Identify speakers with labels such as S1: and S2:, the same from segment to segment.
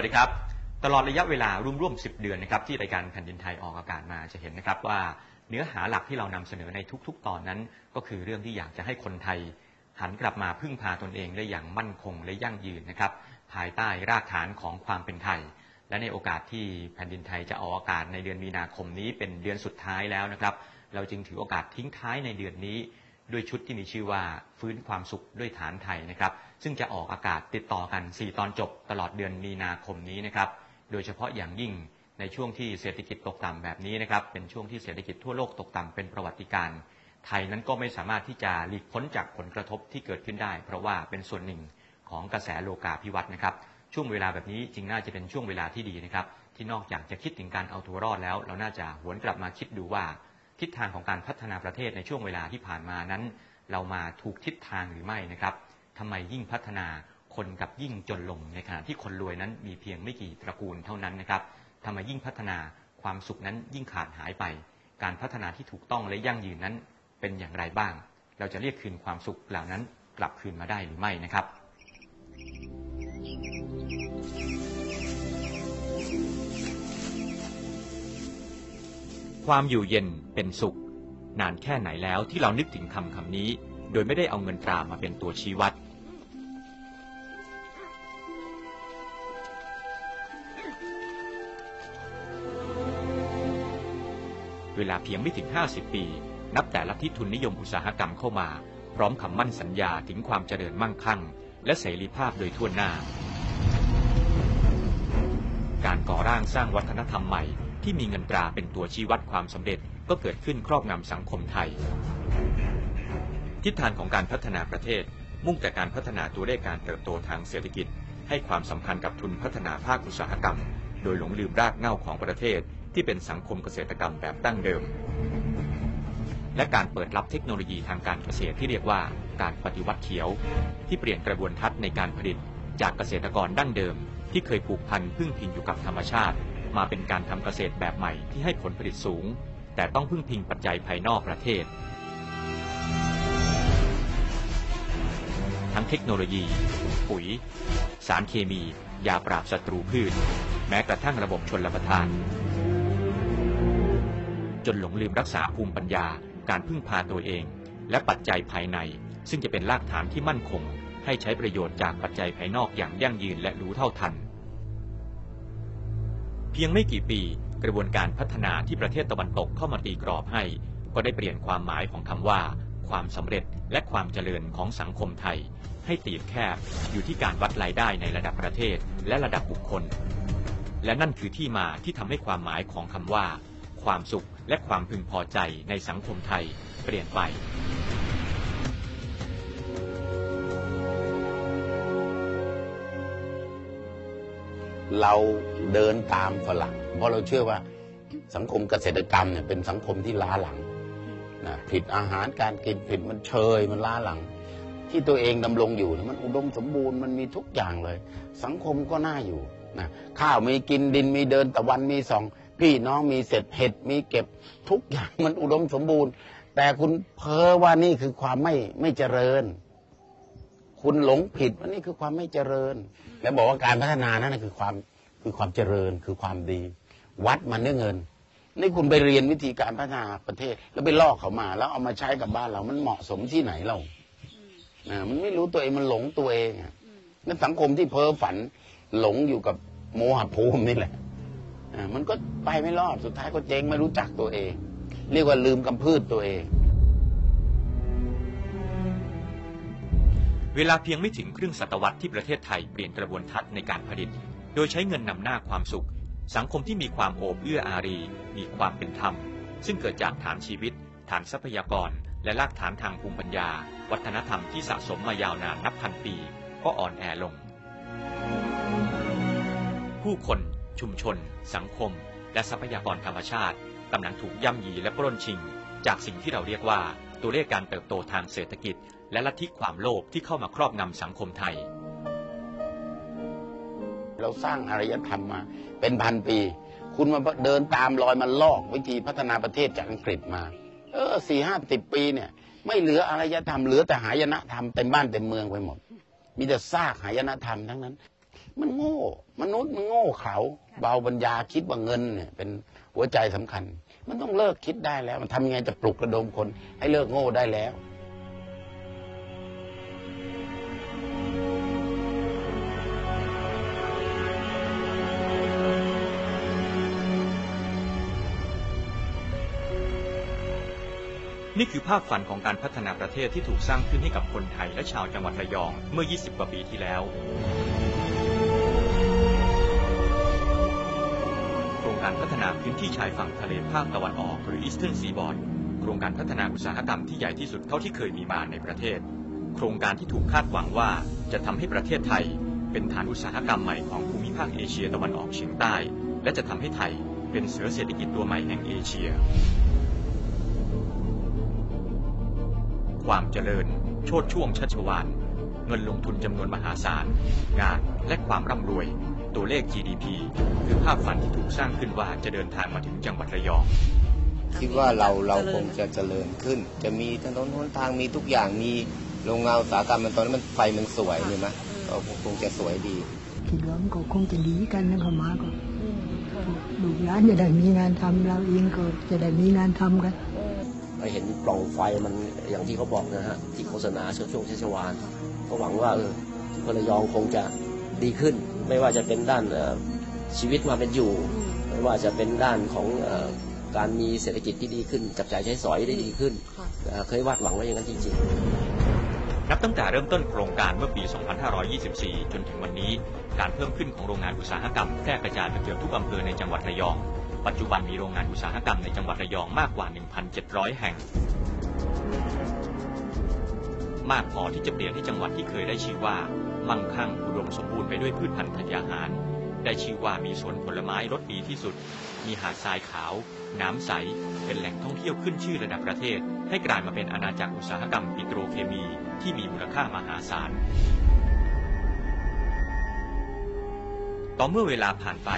S1: วัสดีครับ ตลอดระยะเวลาร่วมๆ10 เดือนนะครับที่รายการแผ่นดินไทยออกอากาศมาจะเห็นนะครับว่าเนื้อหาหลักที่เรานำเสนอในทุก ๆ ตอนนั้น ก็คือเรื่องที่อยากจะให้คนไทย หันกลับมาพึ่งพาตนเองได้อย่างมั่นคงและยั่งยืนนะครับภายใต้รากฐานของความเป็นไทย และในโอกาสที่แผ่นดินไทยจะออกอากาศในเดือนมีนาคมนี้เป็นเดือนสุดท้ายแล้วนะครับ เราจึงถือโอกาสทิ้งท้ายในเดือนนี้ ด้วยชุดที่มีชื่อว่าฟื้นความสุขด้วยฐานไทยนะครับ ซึ่งจะออกอากาศติดต่อกัน 4 ตอนจบตลอดเดือนมีนาคมนี้นะครับ โดยเฉพาะอย่างยิ่งในช่วงที่เศรษฐกิจตกต่ำแบบนี้นะครับ เป็นช่วงที่เศรษฐกิจทั่วโลกตกต่ำเป็นประวัติการไทยนั้นก็ไม่สามารถที่จะหลีกพ้นจากผลกระทบที่เกิดขึ้นได้ เพราะว่าเป็นส่วนหนึ่งของกระแสโลกาภิวัตน์นะครับ ช่วงเวลาแบบนี้จึงน่าจะเป็นช่วงเวลาที่ดีนะครับ ที่นอกจากจะคิดถึงการเอาตัวรอดแล้ว เราน่าจะหวนกลับมาคิดดูว่า ทิศทางของการพัฒนาประเทศในช่วงเวลาที่ผ่านมานั้น เรามาถูกทิศทางหรือไม่นะครับ ทำไมยิ่งพัฒนาคนกับยิ่งจนลงในขณะที่คนรวยนั้นมีเพียงไม่กี่ตระกูลเท่านั้นนะครับทำไมยิ่งพัฒนาความสุขนั้นยิ่งขาดหายไป การพัฒนาที่ถูกต้องและยั่งยืนนั้นเป็นอย่างไรบ้าง เราจะเรียกคืนความสุขเหล่านั้นกลับคืนมาได้หรือไม่นะครับ ความอยู่เย็นเป็นสุข นานแค่ไหนแล้วที่เรานึกถึงคำคำนี้ โดยไม่ได้เอาเงินตรามาเป็นตัวชี้วัด เวลาเพียงไม่ถึง 50 ปี นับแต่ละที่ทุนนิยมอุตสาหกรรมเข้ามา พร้อมคำมั่นสัญญาถึงความเจริญมั่งคั่ง และเสรีภาพโดยทั่วหน้า การก่อร่างสร้างวัฒนธรรมใหม่ที่มีเงินตราเป็นตัวชี้วัดความสำเร็จก็เกิดขึ้นครอบงำสังคมไทย ทิศทางของการพัฒนาประเทศ มุ่งแต่การพัฒนาตัวเลขการเติบโตทางเศรษฐกิจ ให้ความสำคัญกับทุนพัฒนาภาคอุตสาหกรรม โดยหลงลืมรากเหง้าของประเทศ ที่เป็นสังคมเกษตรกรรมแบบดั้งเดิม และการเปิดรับเทคโนโลยีทางการเกษตรที่เรียกว่าการปฏิวัติเขียว ที่เปลี่ยนกระบวนทัศน์ในการผลิต จากเกษตรกรดั้งเดิม ที่เคยผูกพันพึ่งพิงอยู่กับธรรมชาติ มาเป็นการทำเกษตรแบบใหม่ที่ให้ผลผลิตสูง แต่ต้องพึ่งพิงปัจจัยภายนอกประเทศ ทั้งเทคโนโลยี ปุ๋ย สารเคมี ยาปราบศัตรูพืช แม้กระทั่งระบบชนระทาน จนหลงลืมรักษาภูมิปัญญาการพึ่งพาตัวเอง และปัจจัยภายใน ซึ่งจะเป็นรากฐานที่มั่นคง ให้ใช้ประโยชน์จากปัจจัยภายนอกอย่างยั่งยืนและรู้เท่าทัน เพียงไม่กี่ปีกระบวนการพัฒนาที่ประเทศตะวันตกเข้ามาตีกรอบให้ ก็ได้เปลี่ยนความหมายของคำว่า ความสำเร็จและความเจริญของสังคมไทย ให้ตีบแคบอยู่ที่การวัดรายได้ในระดับประเทศและระดับบุคคล และนั่นคือที่มาที่ทำให้ความหมายของคำว่า ความสุขและความพึงพอใจในสังคมไทยเปลี่ยนไป
S2: เราเดินตามฝรั่งเพราะเราเชื่อว่าสังคมเกษตรกรรมเนี่ยเป็นสังคมที่ล้าหลัง นะผิดอาหารการกินผิดมันเชยมันล้าหลัง ที่ตัวเองดำรงอยู่มันอุดมสมบูรณ์มันมีทุกอย่างเลย สังคมก็น่าอยู่นะข้าวมีกินดินมีเดินตะวันมีสอง พี่น้องมีเสร็จเห็ดมีเก็บทุกอย่างมันอุดมสมบูรณ์ แต่คุณเพ้อว่านี่คือความไม่ไม่เจริญ คุณหลงผิดว่านี่คือความไม่เจริญ แล้วบอกว่าการพัฒนานั่นคือความคือความเจริญคือความดี วัดมันด้วยเงิน นี่คุณไปเรียนวิธีการพัฒนาประเทศ แล้วไปลอกเขามา แล้วเอามาใช้กับบ้านเรามันเหมาะสมที่ไหนเราอ่ามันไม่รู้ตัวเองมันหลงตัวเองอะนั่นสังคมที่เพ้อฝันหลงอยู่กับโมหะภูมินี่แหละอ่ามันก็ไปไม่รอดสุดท้ายก็เจ๊งไม่รู้จักตัวเอง เรียกว่าลืมกำพืชตัวเอง
S1: เวลาเพียงไม่ถึงครึ่งศตวรรษที่ประเทศไทยเปลี่ยนกระบวนทัศน์ในการผลิต โดยใช้เงินนำหน้าความสุข สังคมที่มีความโอบเอื้ออารี มีความเป็นธรรม ซึ่งเกิดจากฐานชีวิต ฐานทรัพยากร และรากฐานทางภูมิปัญญา วัฒนธรรมที่สะสมมายาวนานนับพันปี ก็อ่อนแอลง ผู้คน ชุมชน สังคม และทรัพยากรธรรมชาติกำลังถูกย่ำยีและปล้นชิง จากสิ่งที่เราเรียกว่าตัวเลขการเติบโตทางเศรษฐกิจ และลัทธิความโลภที่เข้ามาครอบงำสังคมไทย
S2: เราสร้างอารยธรรมมาเป็นพันปี คุณมาเดินตามรอยมันลอกวิธีพัฒนาประเทศจากอังกฤษมา เออสี่ห้าสิบปีเนี่ย ไม่เหลืออารยธรรมเหลือแต่หายนะธรรมเต็มบ้านเต็มเมืองไปหมด มีแต่ซากหายนะธรรมทั้งนั้น มันโง่ มนุษย์มันโง่เขาเบาปัญญาคิดว่าเงินเนี่ยเป็นหัวใจสำคัญ มันต้องเลิกคิดได้แล้ว มันทำยังไงจะปลุกระดมคน ให้เลิกโง่ได้แล้ว
S1: นี่คือภาพฝันของการพัฒนาประเทศที่ถูกสร้างขึ้นให้กับคนไทยและชาวจังหวัดระยองเมื่อ 20 กว่าปีที่แล้ว โครงการพัฒนาพื้นที่ชายฝั่งทะเลภาคตะวันออกหรือ Eastern Seaboard โครงการพัฒนาอุตสาหกรรมที่ใหญ่ที่สุดเท่าที่เคยมีมาในประเทศ โครงการที่ถูกคาดหวังว่าจะทำให้ประเทศไทย เป็นฐานอุตสาหกรรมใหม่ของภูมิภาคเอเชียตะวันออกเฉียงใต้ และจะทำให้ไทยเป็นเสือเศรษฐกิจตัวใหม่แห่งเอเชีย ความเจริญ โชดช่วงชัชวาน เงินลงทุนจำนวนมหาศาล งานและความร่ำรวย ตัวเลข GDP คือภาพฝันที่ถูกสร้างขึ้นว่าจะเดินทางมาถึงจังหวัดระยอง
S3: คิดว่าเราเราคงจะเจริญขึ้น จะมีถนนหนทางมีทุกอย่างมีโรงงานอุตสาหกรรมมันตอนนั้นมันไฟมันสวยเลยไหมก็คงจะสวยดี
S4: คิดว่ามันก็คงจะดีกันนะพม่าก็ลูกหลานจะได้มีงานทำเราเองก็จะได้มีงานทำกัน
S5: ไปเห็นปล่องไฟมันอย่างที่เขาบอกนะฮะที่โฆษณาช่วงช่วงชัชวานก็หวังว่าเออคนระยองคงจะดีขึ้น ไม่ว่าจะเป็นด้านชีวิตมาเป็นอยู่ ไม่ว่าจะเป็นด้านของอการมีเศรษฐกิจที่ดีขึ้น จับจ่ายใช้สอยได้ดีขึ้น เคยวาดหวังไว้อย่างนั้นจริงๆ
S1: นับตั้งแต่เริ่มต้นโครงการเมื่อปี 2524 จนถึงวันนี้ การเพิ่มขึ้นของโรงงานอุตสาหกรรมแพร่กระจายไปเกือบทุกอำเภอในจังหวัดระยอง ปัจจุบันมีโรงงานอุตสาหกรรมในจังหวัดระยองมากกว่า 1,700 แห่ง มากพอที่จะเปลี่ยนให้จังหวัดที่เคยได้ชื่อว่า มั่งคั่งอุดมสมบูรณ์ไปด้วยพืชพันธุ์ธัญญาหาร ได้ชื่อว่ามีสวนผลไม้รสดีที่สุด มีหาดทรายขาว น้ำใส เป็นแหล่งท่องเที่ยวขึ้นชื่อระดับประเทศ ให้กลายมาเป็นอาณาจักรอุตสาหกรรมปิโตรเคมีที่มีมูลค่ามหาศาลต่อเมื่อเวลาผ่านไป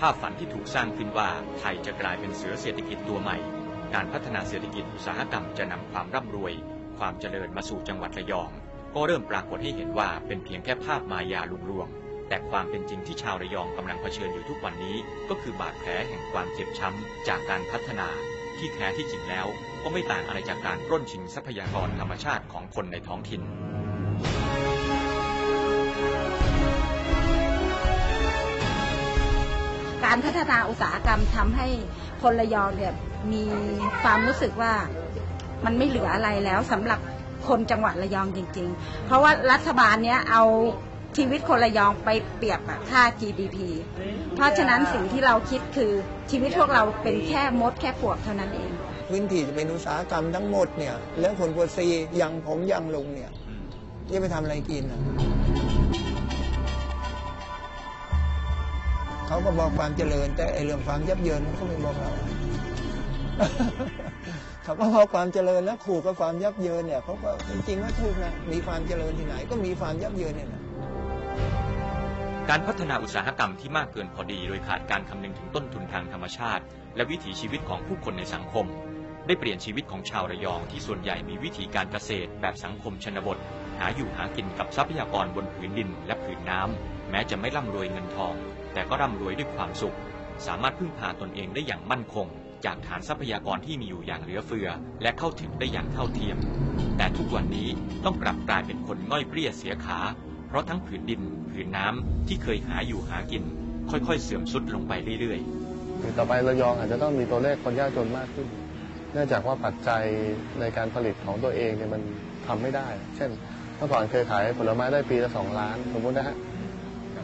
S1: ภาพฝันที่ถูกสร้างขึ้นว่าไทยจะกลายเป็นเสือเศรษฐกิจตัวใหม่ การพัฒนาเศรษฐกิจอุตสาหกรรมจะนำความร่ำรวย ความเจริญมาสู่จังหวัดระยอง ก็เริ่มปรากฏให้เห็นว่าเป็นเพียงแค่ภาพมายาลุงลวง แต่ความเป็นจริงที่ชาวระยองกำลังเผชิญอยู่ทุกวันนี้ ก็คือบาดแผลแห่งความเจ็บช้ำจากการพัฒนา ที่แท้ที่จริงแล้ว ก็ไม่ต่างอะไรจากการปล้นชิงทรัพยากรธรรมชาติของคนในท้องถิ่น
S6: พัฒนาอุตสาหกรรมทำให้คนระยองเนี่ยมีความรู้สึกว่ามันไม่เหลืออะไรแล้วสำหรับคนจังหวัดระยองจริง ๆ เพราะว่ารัฐบาลเนี้ยเอาชีวิตคนระยองไปเปรียบกับค่า GDP เพราะฉะนั้นสิ่งที่เราคิดคือชีวิตพวกเราเป็นแค่มดแค่ปลวกเท่านั้นเอง
S7: พื้นที่จะเป็นอุตสาหกรรมทั้งหมดเนี่ย แล้วคนกวซีอยังผมอยังลุงเนี่ยจะไปทำอะไรกินอะ เขาก็บอกความเจริญ แต่ไอเรื่องความยับเยินเขาไม่บอกเราเขาก็บอกความเจริญแล้วขู่กับความยับเยินเนี่ยเขาก็จริงๆว่าถูกนะมีความเจริญที่ไหน ก็มีความยับเยินเนี่ยนะ
S1: การพัฒนาอุตสาหกรรมที่มากเกินพอดี โดยขาดการคำนึงถึงต้นทุนทางธรรมชาติ และวิถีชีวิตของผู้คนในสังคม ได้เปลี่ยนชีวิตของชาวระยองที่ส่วนใหญ่มีวิถีการเกษตรแบบสังคมชนบท หาอยู่หากินกับทรัพยากรบนผืนดินและผืนน้ำ แม้จะไม่ร่ำรวยเงินทอง แต่ก็ร่ำรวยด้วยความสุข สามารถพึ่งพาตนเองได้อย่างมั่นคง จากฐานทรัพยากรที่มีอยู่อย่างเหลือเฟือ และเข้าถึงได้อย่างเท่าเทียม แต่ทุกวันนี้ต้องกลับกลายเป็นคนง่อยเปรี้ยเสียขา เพราะทั้งผืนดิน ผืนน้ำที่เคยหาอยู่หากิน ค่อยๆ เสื่อมทรุดลงไปเรื่อยๆ
S8: ต่อไประยองอาจจะต้องมีตัวเลขคนยากจนมากขึ้นเนื่องจากว่าปัจจัยในการผลิตของตัวเองเนี่ยมันทำไม่ได้ เช่น มื่อก่อนเคยขายผลไม้ได้ปีละสองล้านสมมตินะฮะ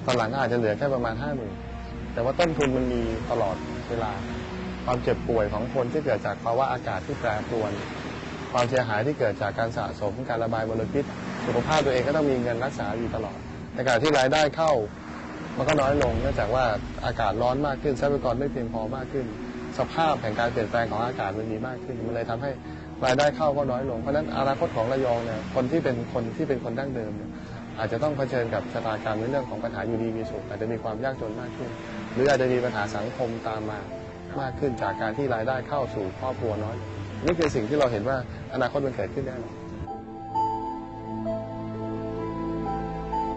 S8: ตอนหลังก็อาจจะเหลือแค่ประมาณห้าหมื่นแต่ว่าต้นทุนมันมีตลอดเวลา ความเจ็บป่วยของคนที่เกิดจากภาวะอากาศที่แปรปรวน ความเสียหายที่เกิดจากการสะสมการระบายมลพิษ สุขภาพตัวเองก็ต้องมีเงินรักษาอยู่ตลอดในขณะที่รายได้เข้า มันก็น้อยลงเนื่องจากว่าอากาศร้อนมากขึ้นทรัพยากรไม่เพียงพอมากขึ้น สภาพแห่งการเปลี่ยนแปลงของอากาศมันมีมากขึ้น มันเลยทำให้ รายได้เข้าก็น้อยลง เพราะฉะนั้นอนาคตของระยองเนี่ยคนที่เป็นคนที่เป็นคนดั้งเดิมเนี่ยอาจจะต้องเผชิญกับชะตากรรมในเรื่องของปัญหาอยู่ดีมีสุขอาจจะมีความยากจนมากขึ้น หรืออาจจะมีปัญหาสังคมตามมามากขึ้นจากการที่รายได้เข้าสู่ครอบครัวน้อย นี่คือสิ่งที่เราเห็นว่าอนาคตมันเกิดขึ้นแน่นอน